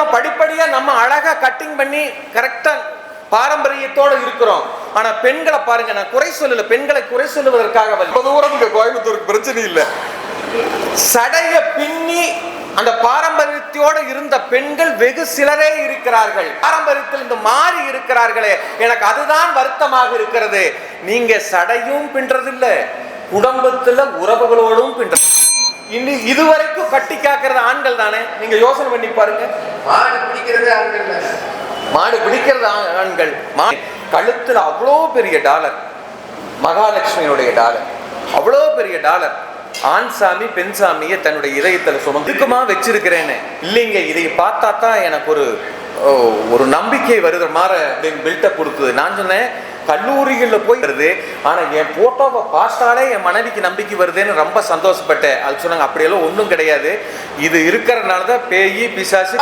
திருமணம் படிப்படியா நம்ம அழகா கட்டிங் பண்ணி கரெக்டா பாரம்பரியத்தோட இருக்கிறோம். ஆனா பெண்களை பாருங்க நான் குறை சொல்லல. பெண்களை குறை சொல்லுவதற்காக தூரம் கோயம்புத்தூருக்கு பிரச்சனை இல்லை. சடைய பின்னி அந்த பாரம்பரியத்தோட இருந்த பெண்கள் வெகு சிலரே இருக்கிறார்கள். பாரம்பரியத்தில் இந்த மாறி இருக்கிறார்களே. எனக்கு அதுதான் வருத்தமாக இருக்கிறது. நீங்க சடையும் பின்றதில்ல. குடும்பத்துல உறவுகளோடும் பின்ற இனி இதுவரைக்கும் கட்டி காக்கிறது ஆண்கள் தானே? நீங்க யோசனை பண்ணி பாருங்க. மாடு பிடிக்கிறது ஆண்கள். மாடு பிடிக்கிறது ஆண்கள். கழுத்துல அவ்வளோ பெரிய டாலர். மகாலட்சுமியுடைய டாலர். அவ்வளோ பெரிய டாலர். ஆண் சாமி பெண் சாமியை தன்னுடைய இதயத்தில் சுமந்துக்குமா வச்சிருக்கிறேன்னு. இல்லைங்க இதை பார்த்தா தான் எனக்கு ஒரு ஒரு நம்பிக்கை வருகிற மாதிரி அப்படின்னு பில்டப் கொடுக்குது நான் சொன்னேன் கல்லூரிகளில் போய் வருது ஆனால் என் ஃபோட்டோவை பார்த்தாலே என் மனைவிக்கு நம்பிக்கை வருதுன்னு ரொம்ப சந்தோஷப்பட்டேன். அது சொன்னாங்க அப்படியெல்லாம் ஒன்றும் கிடையாது. இது இருக்கிறனால தான் பேய் பிசாசு